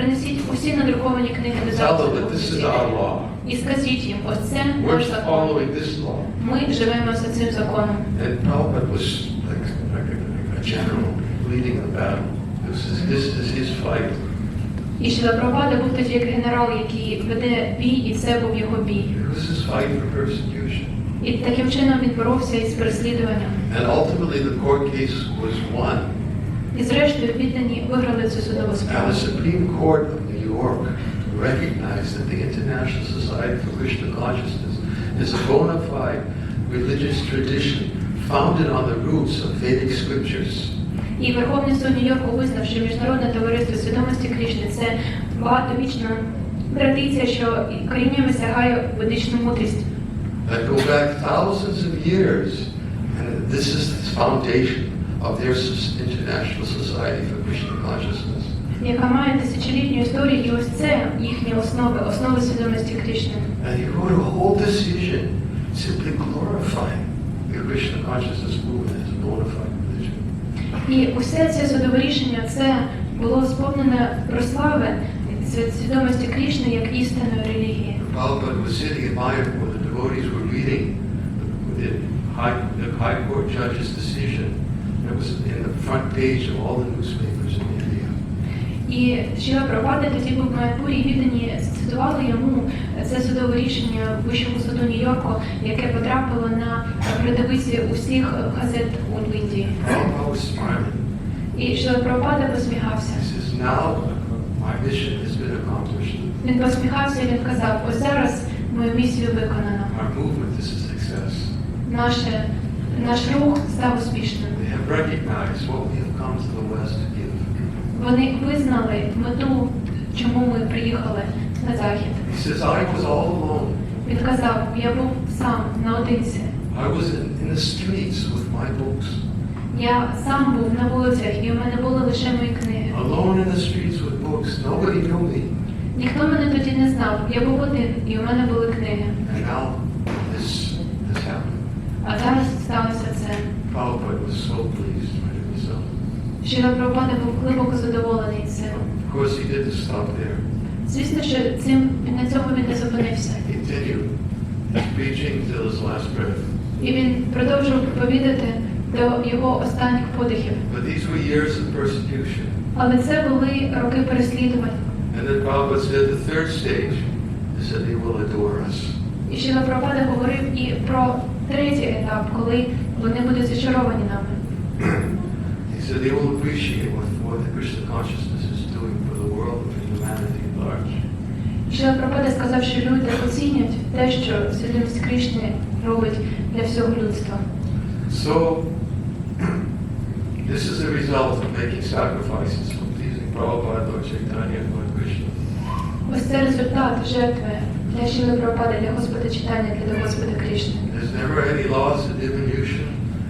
Принесіть усі надруковані книги до law. і скажіть їм, ось це наш закон. Ми живемо за цим законом. І Шіла Прабхупада був тоді як генерал, який веде бій, і це був його бій. І таким чином він боровся із переслідуванням. And ultimately the court case was won. І зрештою піддані виграли цю судову справу. the Supreme Court of New York recognized that the International Society for Krishna Consciousness is a bona fide religious tradition founded on the roots of Vedic scriptures. І Верховний суд Нью-Йорку визнав, що міжнародне товариство свідомості Крішни це багатовічна традиція, що коріннями сягає ведичну мудрість. that go back thousands of years. And this is the foundation of their International Society for Krishna Consciousness. яка має тисячолітню історію, і ось це їхні основи, основи свідомості Крішни. And he wrote a whole decision simply glorifying the Krishna consciousness movement as a bona fide religion. І усе це судове рішення це було сповнене прослави свідомості Крішни як істинної релігії. Prabhupada was sitting in Mayapur, the devotees were reading the high, the high court judge's decision. It was in the front page of all the newspapers in India. І Шіла Прабхупада тоді був Майпурі, віддані цитували йому це судове рішення Вищого суду Нью-Йорку, яке потрапило на передовиці усіх газет у Індії. І Шіла Прабхупада посміхався. Він посміхався і він казав, ось зараз мою місію виконано. Наше, наш рух став успішним. Recognized what we have come to the West to give. Вони визнали мету, чому ми приїхали на захід. He says, I was all alone. Він казав, я був сам наодинці. I was in, in the streets with my books. Я сам був на вулицях, і в мене були лише мої книги. Alone in the streets with books. Nobody knew me. Ніхто мене тоді не знав. Я був один, і в мене були книги. And now this has happened. А зараз сталося. Prabhupada was so pleased with the. Шіла Прабхупада був глибоко задоволений цим. Of course, he didn't stop there. Звісно, що цим на цьому він не зупинився. He continued preaching till his last breath. І він продовжував проповідати до його останніх подихів. But these were years of persecution. Але це були роки переслідувань. And then Prabhupada said the third stage is that they will adore us. І Шіла Прабхупада говорив і про третій етап, коли вони будуть зачаровані нами. He said they will appreciate what, what the Krishna consciousness is doing for the world and for humanity at large. Шіла Прабхупада сказав, що люди оцінять те, що свідомість Кришни робить для всього людства. So, this is a result of making sacrifices for pleasing Prabhupada, Lord Chaitanya, and Lord Krishna. Ось це результат жертви для Шіли Прабхупади, для Господа читання, для Господа Кришни. There's never any loss of diminution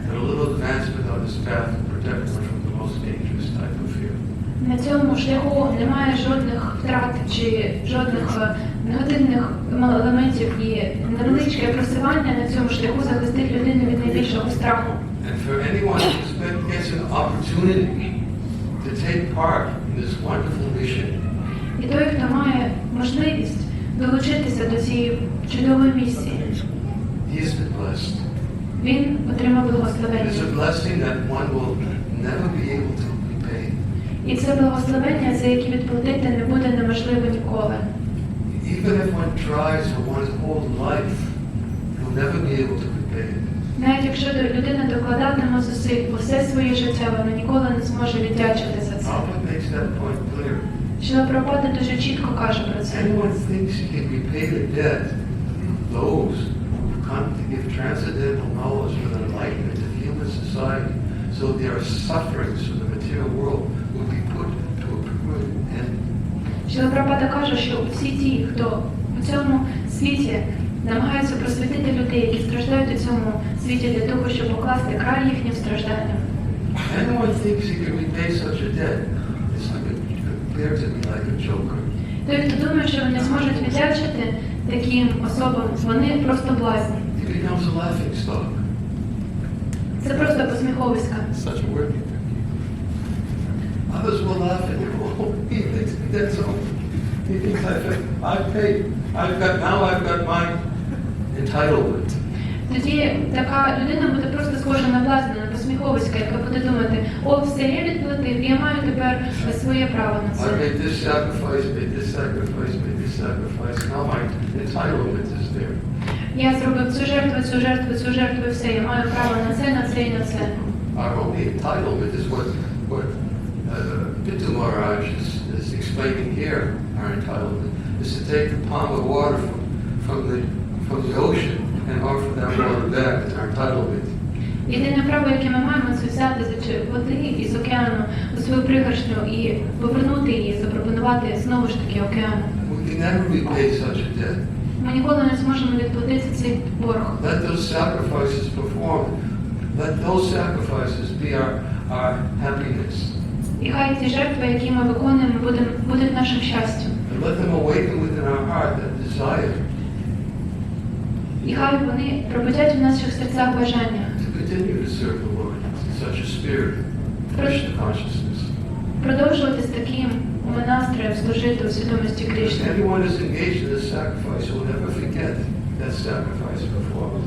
and a little advancement on this path to protect one from the most dangerous type of fear. На цьому шляху немає жодних втрат чи жодних е, негативних елементів і невеличке просування на цьому шляху захистить людину від найбільшого страху. And for anyone who gets an opportunity to take part in this wonderful mission, І той, хто має можливість долучитися до цієї чудової місії, he has been blessed. він отримав благословення. is a blessing that one will never be able to repay. І це благословення, за яке відплатити не буде неможливо ніколи. Even if one tries for one's whole life, he'll never be able to repay it. Навіть якщо людина докладатиме зусиль усе своє життя, вона ніколи не зможе віддячити за це. Шіла Прабхупада дуже чітко каже про це. anyone thinks he can repay the debt, those who come to give transcendental knowledge for the enlightenment of human society, so their sufferings from the material world will be put to a permanent end. Шіла Прабхупада каже, що всі ті, хто у цьому світі намагаються просвітити людей, які страждають у цьому світі для того, щоб покласти край їхнім стражданням. Anyone thinks he can repay such a debt, it's like a, compared to me like a joker. Той, хто думає, що вони зможуть віддячити таким особам, вони просто блазні. He becomes a laughing stock. Це просто посміховиська. Such a word. Others will laugh at you. Oh, he thinks that's all. He thinks I've, I've paid. I've got, now I've got my entitlement. Тоді така людина буде просто схожа на на посміховиська, яка буде думати, о, все, я відплатив, я маю тепер своє право на I made this sacrifice, made this sacrifice, made this sacrifice. Now my entitlement is there. Я зробив цю жертву, цю жертву, цю жертву, і все, я маю право на це, на це і на це. Our only entitlement is what, what uh, Pitu Maharaj is, is explaining here. Our entitlement is to take the palm of water from, from, the, from the ocean and offer that water back. It's our entitlement. Єдине право, яке ми маємо, це взяти з води із океану у свою пригоршню і повернути її, запропонувати знову ж таки океану. We can never repay such a debt. Ми ніколи не зможемо відплатити цей борг. Let those sacrifices perform. Let those sacrifices be our, our happiness. І хай ці жертви, які ми виконуємо, будуть, будуть нашим щастям. And let them awaken within our heart that desire І хай вони пробудять в наших серцях бажання continue to serve the Lord in such a spirit, Krishna consciousness. продовжувати з таким настроєм служити у свідомості Кришни. anyone is engaged in this sacrifice will never forget that sacrifice performed.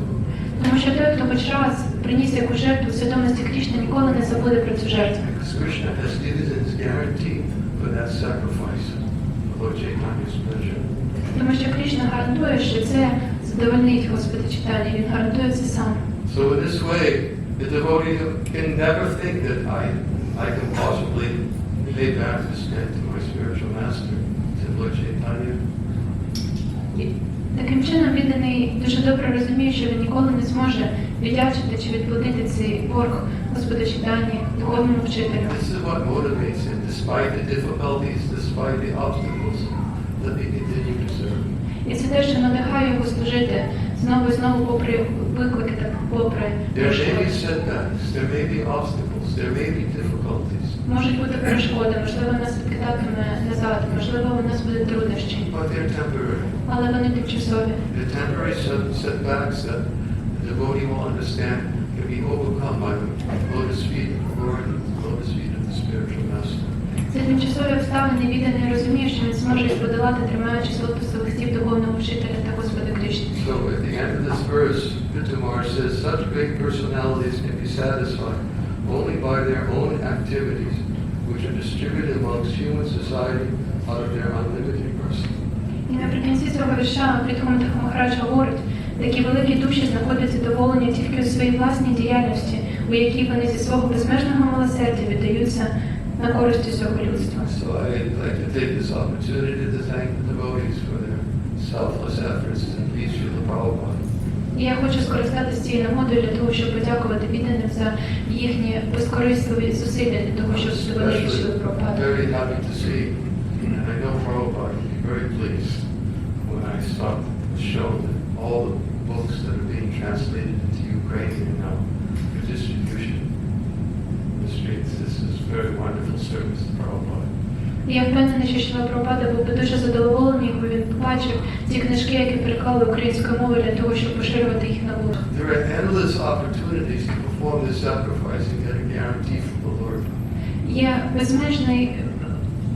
Тому що той, хто хоч раз приніс яку жертву у свідомості Кришни, ніколи не забуде про цю жертву. Because Krishna has given his guarantee for that sacrifice for Lord Chaitanya's pleasure. Тому що Кришна гарантує, що це задовольнить Господа читання. Він гарантує це сам. So in this way, the devotee can never think that I, I can possibly pay back this debt to my spiritual master, to Lord Chaitanya. Таким чином відданий дуже добре розуміє, що він ніколи не зможе віддячити чи відплатити цей борг Господу читанні, духовному вчителю. This is what motivates him, despite the difficulties, despite the obstacles, let me continue to serve. І це те, що надихає його служити знову і знову попри виклики та попри Можуть бути перешкоди, можливо, нас відкидатиме назад, можливо, у нас будуть труднощі, але вони тимчасові. They're temporary setbacks that the devotee will understand can be overcome by the lotus feet of the Lord, the lotus feet of the spiritual master. Це тимчасові обставини відданий розуміє, що він зможе їх подолати, тримаючись лотосових стів духовного вчителя та Господа Кришни. So at the end of this verse, Pitamar says, such great personalities can be satisfied only by their own activities, which are distributed amongst human society out of their unlimited mercy. І наприкінці цього вірша Притхомтах Махарадж говорить, такі великі душі знаходять задоволення тільки у своїй власній діяльності, у якій вони зі свого безмежного милосердя віддаються на користь усього людства. So I'd like to take this opportunity to thank the devotees for their selfless efforts to please Srila Prabhupada. І я хочу скористатися цією нагодою для того, щоб подякувати відданим за їхні безкорисливі зусилля для того, щоб задовольнити Especially, Шрилу I'm Прабхупаду. very happy to see, and I know Prabhupada will be very pleased when I stop to show that all the books that are being translated into Ukrainian now for distribution in the streets. This is very wonderful service to Prabhupada. І я впевнена, що Шрила був би дуже задоволений, якби він побачив ці книжки, які переклали українською мовою для того, щоб поширювати їх на вулицях. There are endless opportunities to perform this sacrifice and get a guarantee from the Lord. Є безмежний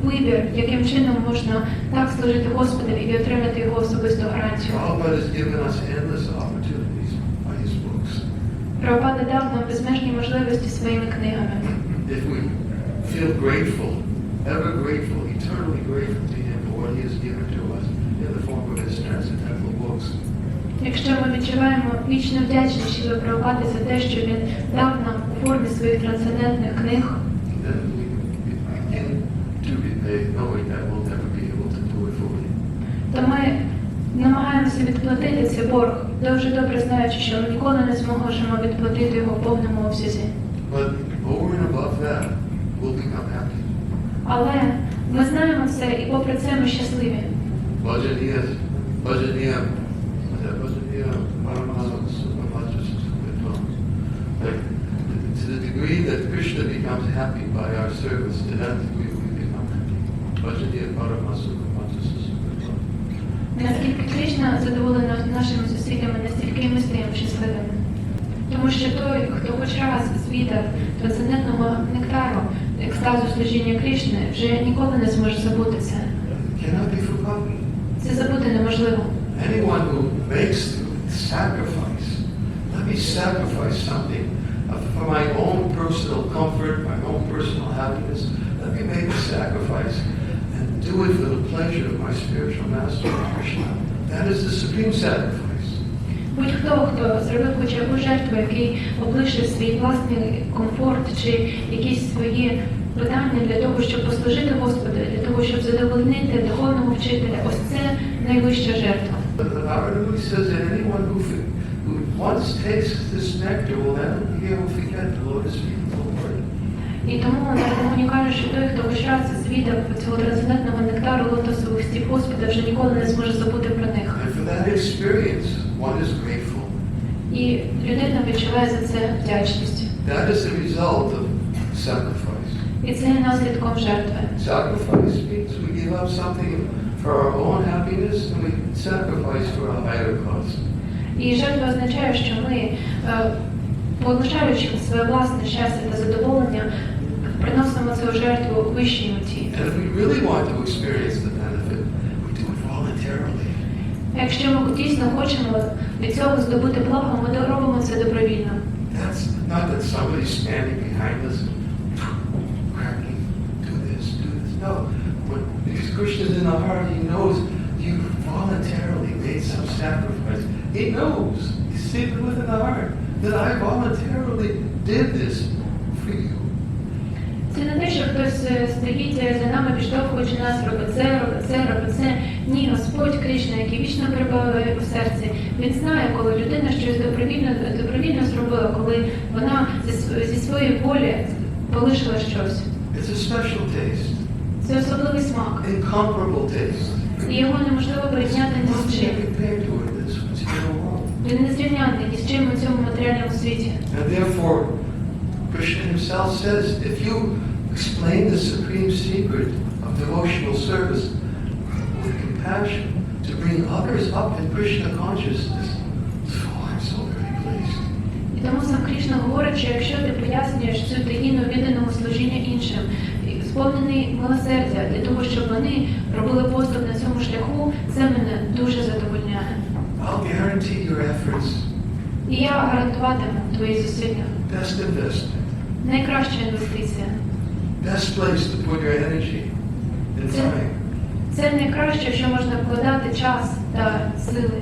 вибір, яким чином можна так служити Господові і отримати його особисту гарантію. Prabhupada has given us endless opportunities by his books. Прабхупада дав нам безмежні можливості своїми книгами. If we feel grateful, ever grateful, eternally grateful to him for what he has given to us in the form of his transcendental books, Якщо ми відчуваємо вічну вдячність Шрили Прабхупади за те, що він дав нам у формі своїх трансцендентних книг, то ми намагаємося відплатити цей борг, дуже добре знаючи, що ми ніколи не зможемо відплатити його в повному обсязі. But over and above that. Але ми знаємо це, і попри це ми щасливі. To the degree that Krishna becomes happy by our service, to that degree we become. Bhajaniya, Sukhamatra. Наскільки Кришна задоволена нашими зусиллями, настільки ми стаємо щасливими. Тому що той, хто хоч раз звідав трансцендентного нектару, екстазу служіння Крішни, вже ніколи не зможе забути це. Cannot be forgotten. Це забути неможливо. Anyone who makes the sacrifice, let me sacrifice something uh, for my own personal comfort, my own personal happiness. Let me make a sacrifice and do it for the pleasure of my spiritual master, Krishna. That is the supreme sacrifice. Будь-хто, хто зробив хоч яку жертву, який облишив свій власний комфорт чи якісь свої питання для того, щоб послужити Господу, для того, щоб задовольнити духовного вчителя, ось це найвища жертва. І тому Наркомоні каже, що той, хто хоч раз звідав цього трансцендентного нектару лотосових стіп Господа, вже ніколи не зможе забути про них. And for that experience, one is grateful. І людина відчуває за це вдячність. That is the result of sacrifice. І це є наслідком жертви. Sacrifice means we give up something for our own happiness and we sacrifice for a higher cause. І жертва означає, що ми, е, своє власне щастя та задоволення, приносимо цю жертву вищій меті. And if we really want to experience the benefit, we do it voluntarily. Якщо ми дійсно хочемо від цього здобути благо, ми робимо це добровільно. That's not that somebody's standing behind us cracking, do this, do this. No. When because Krishna's in the heart, he knows you voluntarily made some sacrifice. He knows, he's secret within the heart, that I voluntarily did this for you. Це не те, що хтось е, стоїть е, за нами, підштовхуючи нас, робить це, робить це, робить це. Ні, Господь Кришна, який вічно перебуває у серці, він знає, коли людина щось добровільно, добровільно зробила, коли вона зі своєї волі полишила щось. It's a special taste, Це особливий смак, incomparable taste. і його неможливо порівняти ні з чим. Він не зрівняний ні з чим у цьому матеріальному світі. And therefore, Krishna himself says, if you explain the supreme secret of devotional service with compassion to bring others up in Krishna consciousness, oh, I'm so very pleased. І тому сам Кришна говорить, що якщо ти пояснюєш цю таїну відданого служіння іншим, сповнений милосердя для того, щоб вони робили поступ на цьому шляху, це мене дуже задовольняє. I'll guarantee your efforts, І я гарантуватиму твої зусилля. best investment, Найкраща інвестиція. best place to put your energy and time. Це найкраще, що можна вкладати час та сили.